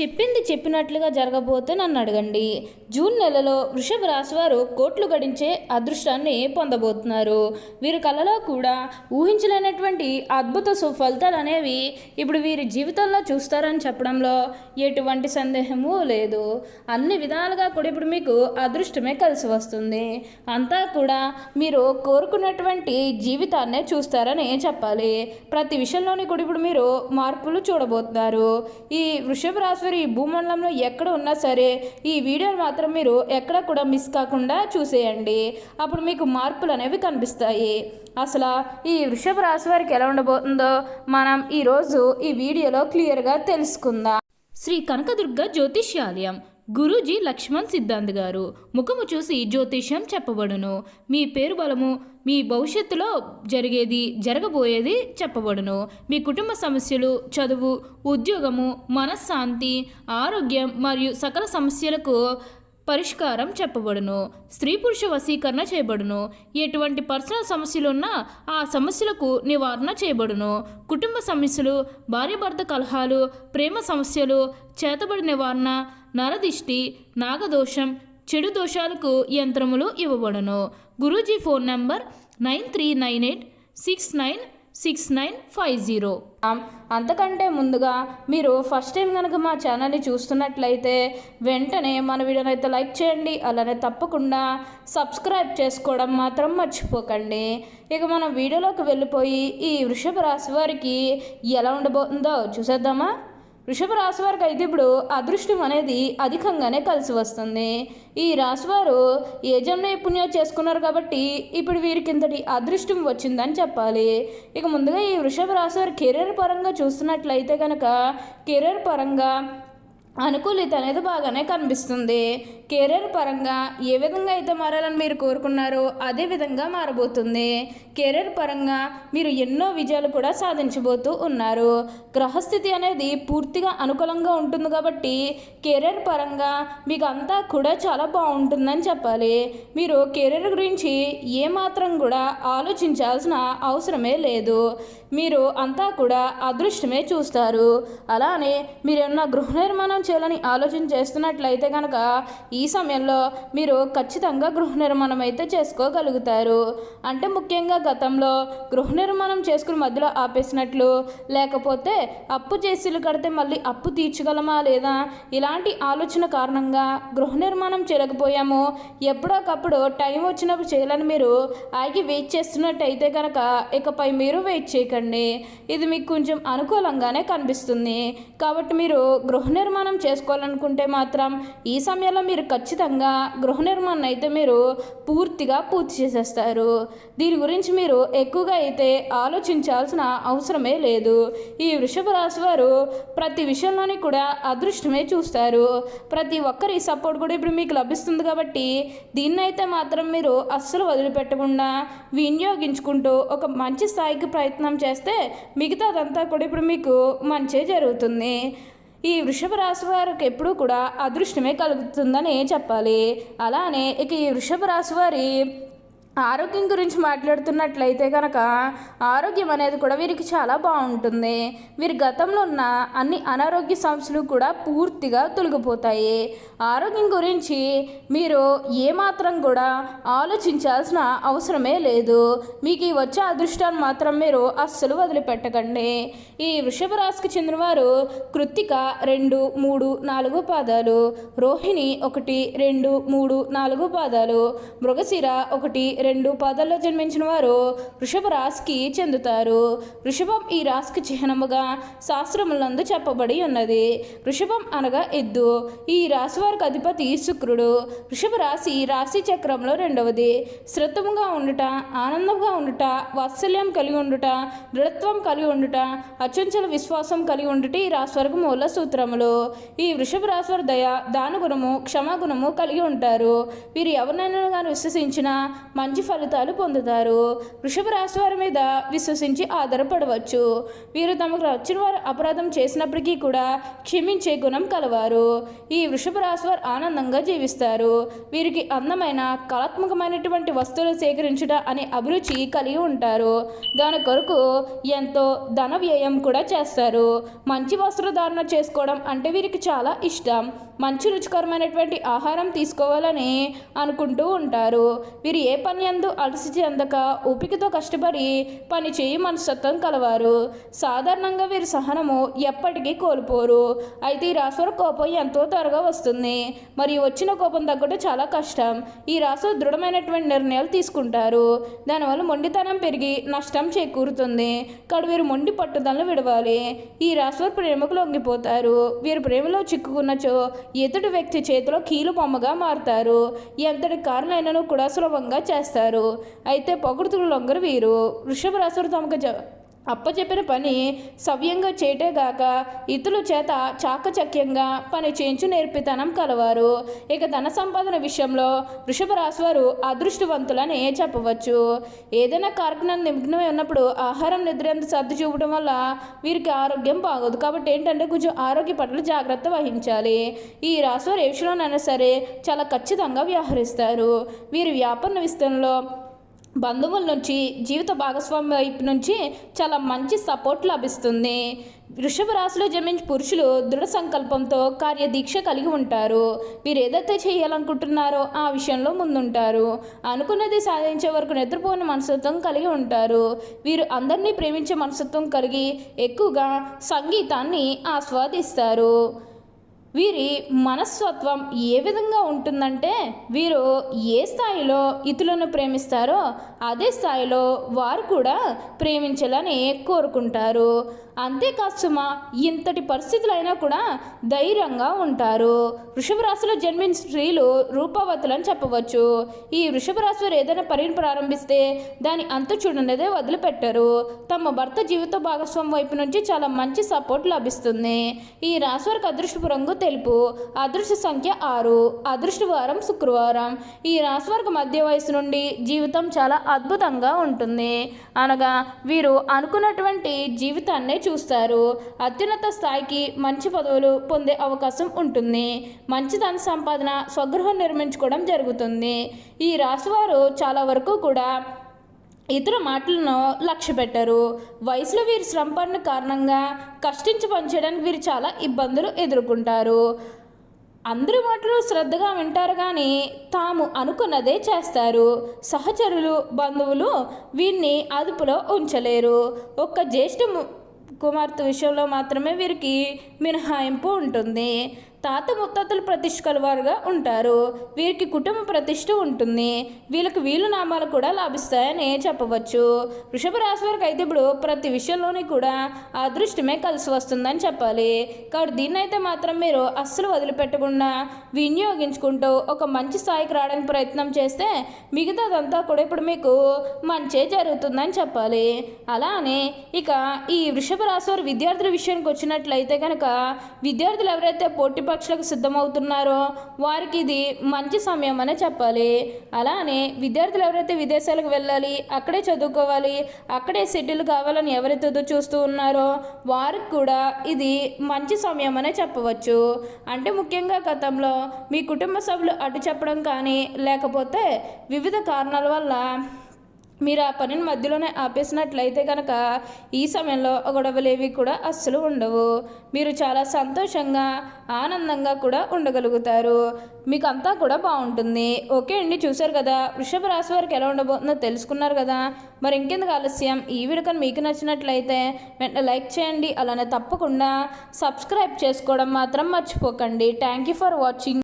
చెప్పింది చెప్పినట్లుగా జరగబోతే నన్ను అడగండి. జూన్ నెలలో వృషభ రాశి వారు కోట్లు గడించే అదృష్టాన్ని పొందబోతున్నారు. వీరి కళలో కూడా ఊహించలేనటువంటి అద్భుత సుఫలితాలు అనేవి ఇప్పుడు వీరి జీవితంలో చూస్తారని చెప్పడంలో ఎటువంటి సందేహము లేదు. అన్ని విధాలుగా కూడా ఇప్పుడు మీకు అదృష్టమే కలిసి వస్తుంది. అంతా కూడా మీరు కోరుకున్నటువంటి జీవితాన్నే చూస్తారని చెప్పాలి. ప్రతి విషయంలోని కూడా ఇప్పుడు మీరు మార్పులు చూడబోతున్నారు. ఈ వృషభ రాశి వారు ఈ భూమండలంలో ఎక్కడ ఉన్నా సరే ఈ వీడియోని మాత్రం మీరు ఎక్కడ కూడా మిస్ కాకుండా చూసేయండి. అప్పుడు మీకు మార్పులు అనేవి కనిపిస్తాయి. అసలు ఈ వృషభ రాశి వారికి ఎలా ఉండబోతుందో మనం ఈరోజు ఈ వీడియోలో క్లియర్గా తెలుసుకుందాం. శ్రీ కనకదుర్గ జ్యోతిష్యాలయం. గురూజీ లక్ష్మణ్ సిద్ధాంత్ గారు. ముఖము చూసి జ్యోతిష్యం చెప్పబడును. మీ పేరు బలము మీ భవిష్యత్తులో జరిగేది జరగబోయేది చెప్పబడును. మీ కుటుంబ సమస్యలు చదువు ఉద్యోగము మనశ్శాంతి ఆరోగ్యం మరియు సకల సమస్యలకు పరిష్కారం చెప్పబడును. స్త్రీ పురుష వశీకరణ చేయబడును. ఎటువంటి పర్సనల్ సమస్యలు ఉన్నా ఆ సమస్యలకు నివారణ చేయబడును. కుటుంబ సమస్యలు భార్యాభర్త కలహాలు ప్రేమ సమస్యలు చేతబడి నివారణ నరదిష్టి నాగదోషం చెడు దోషాలకు యంత్రములు ఇవ్వబడును. Guruji phone number nine three nine eight six nine six nine five zero. అంతకంటే ముందుగా మీరు ఫస్ట్ టైం కనుక మా ఛానల్ని చూస్తున్నట్లయితే వెంటనే మన వీడియోని అయితే లైక్ చేయండి అలానే తప్పకుండా సబ్స్క్రైబ్ చేసుకోవడం మాత్రం మర్చిపోకండి. ఇక మనం వీడియోలోకి వెళ్ళిపోయి ఈ వృషభ రాశి వారికి ఎలా ఉండబోతుందో చూసేద్దామా? వృషభ రాశి వారికి అయితే ఇప్పుడు అదృష్టం అనేది అధికంగానే కలిసి వస్తుంది. ఈ రాశివారు ఏ జన్మ పుణ్యం చేసుకున్నారు కాబట్టి ఇప్పుడు వీరికి ఇంతటి అదృష్టం వచ్చిందని చెప్పాలి. ఇక ముందుగా ఈ వృషభ రాశి వారు కెరీర్ పరంగా చూస్తున్నట్లయితే కనుక కెరీర్ పరంగా అనుకూలిత అనేది బాగానే కనిపిస్తుంది. కెరీర్ పరంగా ఏ విధంగా అయితే మారాలని మీరు కోరుకున్నారో అదే విధంగా మారబోతుంది. కెరీర్ పరంగా మీరు ఎన్నో విజయాలు కూడా సాధించబోతూ ఉన్నారు. గ్రహస్థితి అనేది పూర్తిగా అనుకూలంగా ఉంటుంది కాబట్టి కెరీర్ పరంగా మీకు అంతా కూడా చాలా బాగుంటుందని చెప్పాలి. మీరు కెరీర్ గురించి ఏమాత్రం కూడా ఆలోచించాల్సిన అవసరమే లేదు. మీరు అంతా కూడా అదృష్టమే చూస్తారు. అలానే మీరు ఏమన్నా గృహ నిర్మాణం చేయాలని ఆలోచన చేస్తున్నట్లయితే కనుక ఈ సమయంలో మీరు ఖచ్చితంగా గృహ నిర్మాణం అయితే చేసుకోగలుగుతారు. అంటే ముఖ్యంగా గతంలో గృహ నిర్మాణం చేసుకుని మధ్యలో ఆపేసినట్లు. లేకపోతే అప్పు చేసిలు కడితే మళ్ళీ అప్పు తీర్చగలమా లేదా? ఇలాంటి ఆలోచన కారణంగా గృహ నిర్మాణం చేయలేకపోయాము. ఎప్పుడోకప్పుడు టైం వచ్చినప్పుడు చేయాలని మీరు ఆగి వెయిట్ చేస్తున్నట్టయితే కనుక ఇకపై మీరు వెయిట్ చేయకండి. ఇది మీకు కొంచెం అనుకూలంగానే కనిపిస్తుంది. కాబట్టి మీరు గృహ నిర్మాణం చేసుకోవాలనుకుంటే మాత్రం ఈ సమయంలో మీరు ఖచ్చితంగా గృహ నిర్మాణం అయితే మీరు పూర్తిగా పూర్తి చేసేస్తారు. దీని గురించి మీరు ఎక్కువగా అయితే ఆలోచించాల్సిన అవసరమే లేదు. ఈ వృషభ రాశి వారు ప్రతి విషయంలోని కూడా అదృష్టమే చూస్తారు. ప్రతి ఒక్కరి సపోర్ట్ కూడా ఇప్పుడు మీకు లభిస్తుంది కాబట్టి దీన్నైతే మాత్రం మీరు అస్సలు వదిలిపెట్టకుండా వినియోగించుకుంటూ ఒక మంచి స్థాయికి ప్రయత్నం చేస్తే మిగతాదంతా కూడా ఇప్పుడు మీకు మంచే జరుగుతుంది. ఈ వృషభ రాశి వారికి ఎప్పుడూ కూడా అదృష్టమే కలుగుతుందని చెప్పాలి. అలానే ఇక ఈ వృషభ రాశి వారి ఆరోగ్యం గురించి మాట్లాడుతున్నట్లయితే కనుక ఆరోగ్యం అనేది కూడా వీరికి చాలా బాగుంటుంది. వీరి గతంలో ఉన్న అన్ని అనారోగ్య సమస్యలు కూడా పూర్తిగా తొలగిపోతాయి. ఆరోగ్యం గురించి మీరు ఏమాత్రం కూడా ఆలోచించాల్సిన అవసరమే లేదు. మీకు ఈ వచ్చే అదృష్టాన్ని మాత్రం మీరు అస్సలు వదిలిపెట్టకండి. ఈ వృషభ రాశికి చెందినవారు కృత్తిక రెండు మూడు నాలుగు పాదాలు రోహిణి ఒకటి రెండు మూడు నాలుగు పాదాలు మృగశిర ఒకటి రెండు పాదాల్లో జన్మించిన వారు వృషభ రాశికి చెందుతారు. వృషభం ఈ రాశికి చిహ్నముగా శాస్త్రములందు చెప్పబడి ఉన్నది. వృషభం అనగా ఎద్దు. ఈ రాశి వారికి అధిపతి శుక్రుడు. వృషభ రాశి రాశి చక్రంలో రెండవది. శ్రద్ధముగా ఉండుట ఆనందంగా ఉండుట వాత్సల్యం కలిగి ఉండుట దృఢత్వం కలిగి ఉండుట అచంచల విశ్వాసం కలిగి ఉండుట ఈ రాశి వారికి మూల సూత్రములు. ఈ వృషభ రాశి వారి దయ దానగుణము క్షమాగుణము కలిగి ఉంటారు. వీరు ఎవరినైనా కానీ విశ్వసించినా మంచి మంచి ఫలితాలు పొందుతారు. వృషభ రాశి వారి మీద విశ్వసించి ఆధారపడవచ్చు. వీరు తమకు వచ్చిన వారు అపరాధం చేసినప్పటికీ కూడా క్షమించే గుణం కలవారు. ఈ వృషభ రాశి వారు ఆనందంగా జీవిస్తారు. వీరికి అందమైన కళాత్మకమైనటువంటి వస్తువులు సేకరించుట అనే అభిరుచి కలిగి ఉంటారు. దాని కొరకు ఎంతో ధన వ్యయం కూడా చేస్తారు. మంచి వస్త్రధారణ చేసుకోవడం అంటే వీరికి చాలా ఇష్టం. మంచి రుచికరమైనటువంటి ఆహారం తీసుకోవాలని అనుకుంటూ ఉంటారు. వీరు ఏ పని పనియందు అలసి చెందక ఊపికతో కష్టపడి పని చేయి మనస్తత్వం కలవారు. సాధారణంగా వీరి సహనము ఎప్పటికీ కోల్పోరు. అయితే ఈ రాశివారి కోపం ఎంతో త్వరగా వస్తుంది. మరియు వచ్చిన కోపం తగ్గడం చాలా కష్టం. ఈ రాశి దృఢమైనటువంటి నిర్ణయాలు తీసుకుంటారు. దానివల్ల మొండితనం పెరిగి నష్టం చేకూరుతుంది. కాడు వీరు మొండి పట్టుదలను విడవాలి. ఈ రాశివారి ప్రేమకు లొంగిపోతారు. వీరు ప్రేమలో చిక్కుకున్నచో ఎదుటి వ్యక్తి చేతిలో కీలు బొమ్మగా మారుతారు. ఎంతటి కారణమైనను కూడా సులభంగా చేస్తారు. అయితే పొగుడుతులు లొంగరు వీరు. వృషభ రాసుడు తమకు జ అప్పచెప్పిన పని సవ్యంగా చేయటేగాక ఇతరుల చేత చాకచక్యంగా పని చేయించు నేర్పితనం కలవారు. ఇక ధన సంపాదన విషయంలో వృషభ రాశి వారు అదృష్టవంతులని చెప్పవచ్చు. ఏదైనా కార్యక్రమం నిమగ్నమై ఉన్నప్పుడు ఆహారం నిద్ర ఎంత సర్ది చూపడం వల్ల వీరికి ఆరోగ్యం బాగోదు. కాబట్టి ఏంటంటే కొంచెం ఆరోగ్య పట్ల జాగ్రత్త వహించాలి. ఈ రాశి వారు ఏ విషయంలోనైనా సరే చాలా ఖచ్చితంగా వ్యవహరిస్తారు. వీరి వ్యాపార విస్తరణలో బంధువుల నుంచి జీవిత భాగస్వామి వైపు నుంచి చాలా మంచి సపోర్ట్ లభిస్తుంది. వృషభ రాశిలో జన్మించిన పురుషులు దృఢ సంకల్పంతో కార్యదీక్ష కలిగి ఉంటారు. వీరు ఏదైతే చేయాలనుకుంటున్నారో ఆ విషయంలో ముందుంటారు. అనుకున్నది సాధించే వరకు నిద్రపోని మనస్తత్వం కలిగి ఉంటారు. వీరు అందరినీ ప్రేమించే మనస్తత్వం కలిగి ఎక్కువగా సంగీతాన్ని ఆస్వాదిస్తారు. వీరి మనస్తత్వం ఏ విధంగా ఉంటుందంటే వీరు ఏ స్థాయిలో ఇతరులను ప్రేమిస్తారో అదే స్థాయిలో వారు కూడా ప్రేమించాలని కోరుకుంటారు. అంతేకాదు సుమా ఇంతటి పరిస్థితులైనా కూడా ధైర్యంగా ఉంటారు. వృషభ రాశిలో జన్మించిన స్త్రీలు రూపవతులని చెప్పవచ్చు. ఈ వృషభ రాశి వారు ఏదైనా పనిని ప్రారంభిస్తే దాని అంత చూడనేదే వదిలిపెట్టరు. తమ భర్త జీవిత భాగస్వామి వైపు నుంచి చాలా మంచి సపోర్ట్ లభిస్తుంది. ఈ రాశి వారికి అదృష్టపు రంగు తెలుపు. అదృష్ట సంఖ్య ఆరు. అదృష్టవారం శుక్రవారం. ఈ రాశి వారికి మధ్య వయసు నుండి జీవితం చాలా అద్భుతంగా ఉంటుంది. అనగా వీరు అనుకున్నటువంటి జీవితాన్నే చూస్తారు. అత్యున్నత స్థాయికి మంచి పదవులు పొందే అవకాశం ఉంటుంది. మంచి ధన సంపాదన స్వగృహం నిర్మించుకోవడం జరుగుతుంది. ఈ రాశివారు చాలా వరకు కూడా ఇతర మాటలను లక్ష్య పెట్టారు. వయసులో వీరు శ్రమ పడిన కారణంగా కష్టించి పనిచేయడానికి వీరు చాలా ఇబ్బందులు ఎదుర్కొంటారు. అందరి మాటలు శ్రద్ధగా వింటారు కానీ తాము అనుకున్నదే చేస్తారు. సహచరులు బంధువులు వీరిని అదుపులో ఉంచలేరు. ఒక్క జ్యేష్ఠ కుమార్తె విషయంలో మాత్రమే వీరికి మినహాయింపు ఉంటుంది. తాత ముత్తాతలు ప్రతిష్ట కలవారుగా ఉంటారు. వీరికి కుటుంబ ప్రతిష్ట ఉంటుంది. వీళ్ళకి వీలు నామాలు కూడా లాభిస్తాయని చెప్పవచ్చు. వృషభ రాశి వారికి అయితే ఇప్పుడు ప్రతి విషయంలోని కూడా అదృష్టమే కలిసి వస్తుందని చెప్పాలి. కాబట్టి దీన్ని అయితే మాత్రం మీరు అస్సలు వదిలిపెట్టకుండా వినియోగించుకుంటూ ఒక మంచి స్థాయికి రావడానికి ప్రయత్నం చేస్తే మిగతాదంతా కూడా ఇప్పుడు మీకు మంచే జరుగుతుందని చెప్పాలి. అలానే ఇక ఈ వృషభ రాశి వారి విద్యార్థుల విషయానికి వచ్చినట్లయితే కనుక విద్యార్థులు ఎవరైతే పోటీ పరీక్షలకు సిద్ధమవుతున్నారో వారికి ఇది మంచి సమయం అనే చెప్పాలి. అలానే విద్యార్థులు ఎవరైతే విదేశాలకు వెళ్ళాలి అక్కడే చదువుకోవాలి అక్కడే సెటిల్ కావాలని ఎవరైతే ఎదురు చూస్తూ ఉన్నారో వారికి కూడా ఇది మంచి సమయం అనే చెప్పవచ్చు. అంటే ముఖ్యంగా గతంలో మీ కుటుంబ సభ్యులు అడ్డు చెప్పడం కానీ లేకపోతే వివిధ కారణాల వల్ల మీరు ఆ పనిని మధ్యలోనే ఆపేసినట్లయితే కనుక ఈ సమయంలో గొడవలు ఏవి కూడా అస్సలు ఉండవు. మీరు చాలా సంతోషంగా ఆనందంగా కూడా ఉండగలుగుతారు. మీకు అంతా కూడా బాగుంటుంది. ఓకే అండి చూశారు కదా? వృషభ రాశి వారికి ఎలా ఉండబోతుందో తెలుసుకున్నారు కదా? మరి ఇంకెందుకు ఆలస్యం? ఈ వీడియో కానీ మీకు నచ్చినట్లయితే వెంటనే లైక్ చేయండి. అలానే తప్పకుండా సబ్స్క్రైబ్ చేసుకోవడం మాత్రం మర్చిపోకండి. Thank you for watching.